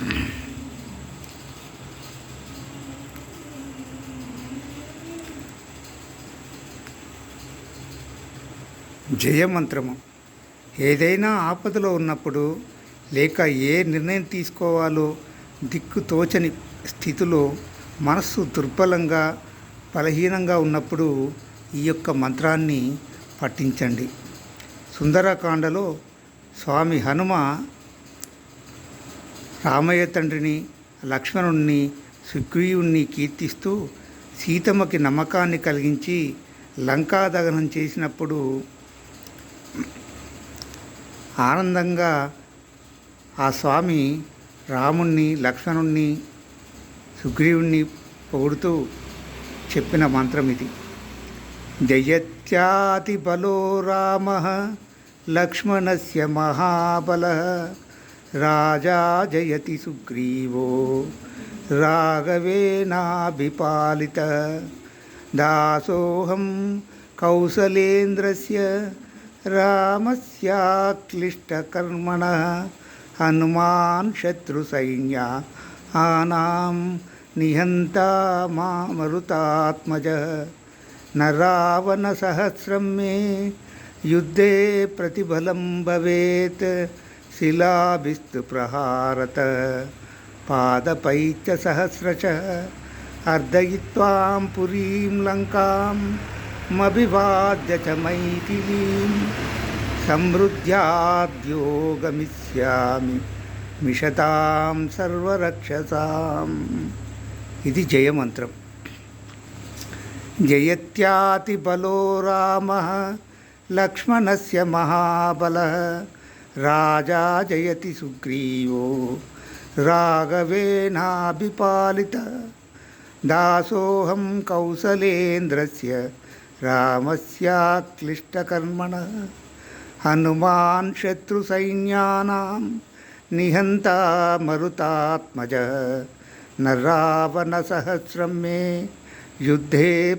జయమంత్రము. ఏదైనా ఆపదలో ఉన్నప్పుడు లేక ఏ నిర్ణయం తీసుకోవాలో దిక్కు తోచని స్థితిలో మనస్సు దుర్బలంగా బలహీనంగా ఉన్నప్పుడు ఈ యొక్క మంత్రాన్ని పఠించండి. సుందరకాండలో స్వామి హనుమ రామయ్య తండ్రిని లక్ష్మణుణ్ణి సుగ్రీవుణ్ణి కీర్తిస్తూ సీతమ్మకి నమ్మకాన్ని కలిగించి లంకా దహనం చేసినప్పుడు ఆనందంగా ఆ స్వామి రాముణ్ణి లక్ష్మణుణ్ణి సుగ్రీవుణ్ణి పొగుడుతూ చెప్పిన మంత్రం ఇది. జయత్యాతి బలో రామ లక్ష్మణస్య మహాబల. రాజా జయతి సుగ్రీవో రాఘవేనాభిపాలిత దాసోహం కౌసలేంద్రస్య రామస్యాక్లిష్టకర్మణ. హనుమాన్ శత్రుసైన్యా ఆనాం నిహంతా మామరుతాత్మజ. న రావణసహస్రం మే యుద్ధే ప్రతిఫలం భవేత్. శిలాభిస్తు ప్రహారత పాదపై చ సహస్రశ అర్ధయిత్వాం పురీం లంకాం మభివాద్య చ మైథిలీం సమృద్ధ్యాద్యో గమిష్యామి మిషతాం సర్వరక్షసాం ఇది జయమంత్రం జయత్యాతి బలో రామ లక్ష్మణస్య మహాబల రాజా జయతి సుగ్రీవో రాఘవేనాభిపాలిత దాసోహం కౌసలేంద్రస్య రామస్యాక్లిష్టకర్మణ హనుమాన్ శత్రుసైన్యానాం నిహంతా మరుతాత్మజ న రావణసహస్రం మే యుద్ధే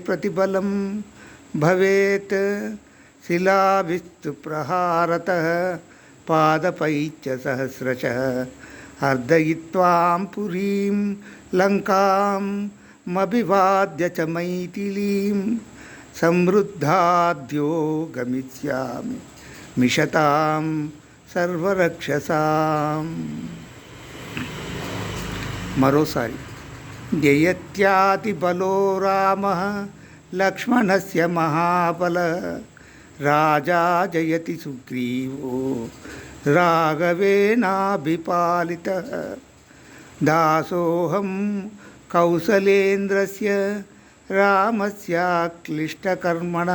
ప్రతిఫలం భవేత్ శిలాభిస్తు ప్రహారత పాదపై చ సహస్రశ అర్ధయిత్వాం పురీం లంకాం మభివాద్య చ మైథిలీం సమృద్ధాద్యో గమిష్యామి మిషతాం సర్వరక్షసాం రాజా జయతి సుగ్రీవో రాఘవేనాభిపాలిత దాసోహం కౌసలేంద్రస్య రామస్యాక్లిష్టకర్మణ.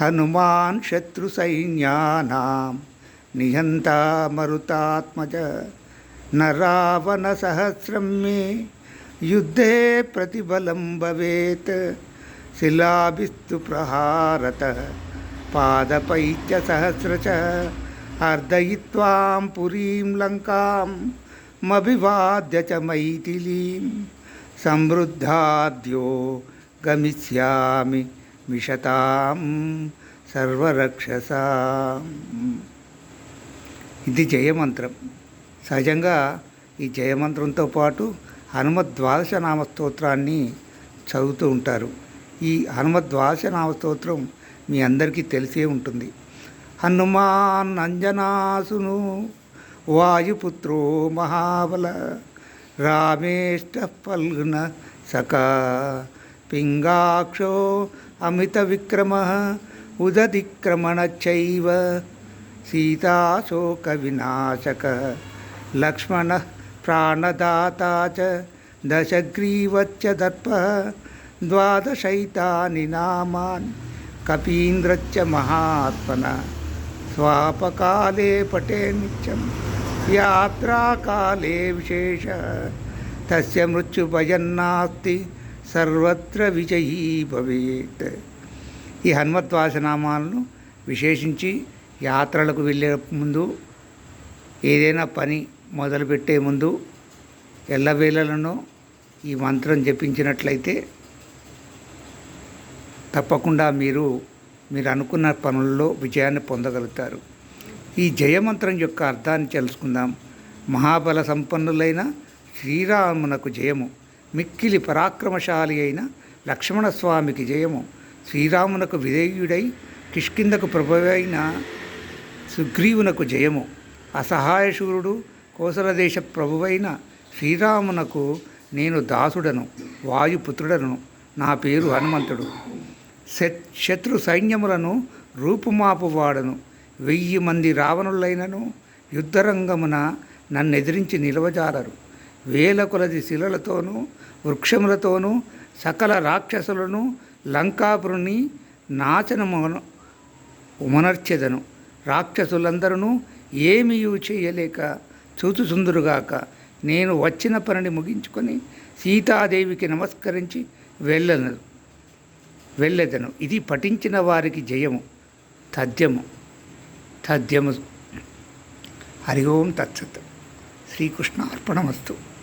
హనుమాన్ శత్రుసైన్యానాం నిహంతా మరుతాత్మజ నరావణ సహస్రం మే యుద్ధే ప్రతిబలం భవేత్ శిలాభిస్తు ప్రహారత పాదపైత్య సహస్రచ అర్ధయిత్వాం పురీం లంకాం మభివాద్య చ మైథిలీం సమృద్ధాద్యో గమిష్యామి మిషతాం సర్వరక్షసాం. ఇది జయమంత్రం. సహజంగా ఈ జయమంత్రంతో పాటు హనుమద్వాదశ నామ స్తోత్రాన్ని చదువుతూ ఉంటారు. ఈ హనుమద్వాసనామ స్తోత్రం మీ అందరికీ తెలిసే ఉంటుంది. హనుమాన్ అంజనాసును వాయుపుత్రో మహాబల రామేష్ట ఫల్గుణ సఖా పింగాక్షో అమిత విక్రమ ఉదతిక్రమణ చైవ సీతాశోక వినాశక లక్ష్మణ ప్రాణదాతా చ దశగ్రీవచ్చ దర్ప ద్వాదశైతాని నామాన్ కపీంద్రచ్చ మహాత్మన స్వాపకాలే పటే నిత్యం యాత్రాకాలే విశేష తస్య మృత్యుభయన్నాస్తి సర్వత్ర విజయీ భవేత్ ఈ హనుమద్వాసనామాలను విశేషించి యాత్రలకు వెళ్ళే ముందు ఏదైనా పని మొదలుపెట్టే ముందు ఎల్లవేళలను ఈ మంత్రం జపించినట్లయితే తప్పకుండా మీరు మీరు అనుకున్న పనుల్లో విజయాన్ని పొందగలుగుతారు. ఈ జయమంత్రం యొక్క అర్థాన్ని తెలుసుకుందాం. మహాబల సంపన్నులైన శ్రీరామునకు జయము మిక్కిలి పరాక్రమశాలి అయిన లక్ష్మణస్వామికి జయము శ్రీరామునకు విధేయుడై కిష్కిందకు ప్రభువైన సుగ్రీవునకు జయము అసహాయశూరుడు కోసలదేశ ప్రభువైన శ్రీరామునకు నేను దాసుడను వాయుపుత్రుడను. నా పేరు హనుమంతుడు. శత్రు సైన్యములను రూపుమాపువాడను. వెయ్యి మంది రావణులైనను యుద్ధరంగమున నన్ను ఎదిరించి నిలవజాలరు. వేల కొలది శిలలతోనూ వృక్షములతోనూ సకల రాక్షసులను లంకాపురుని నాశనము ఉమనర్చెదను రాక్షసులందరూ ఏమీయూ చేయలేక చూచుచుందురుగాక నేను వచ్చిన పనిని ముగించుకొని సీతాదేవికి నమస్కరించి వెళ్ళను. వెళ్ళెదను. ఇది పఠించిన వారికి జయము తథ్యము తథ్యము. హరి ఓం తత్సత్. శ్రీకృష్ణ అర్పణమస్తు.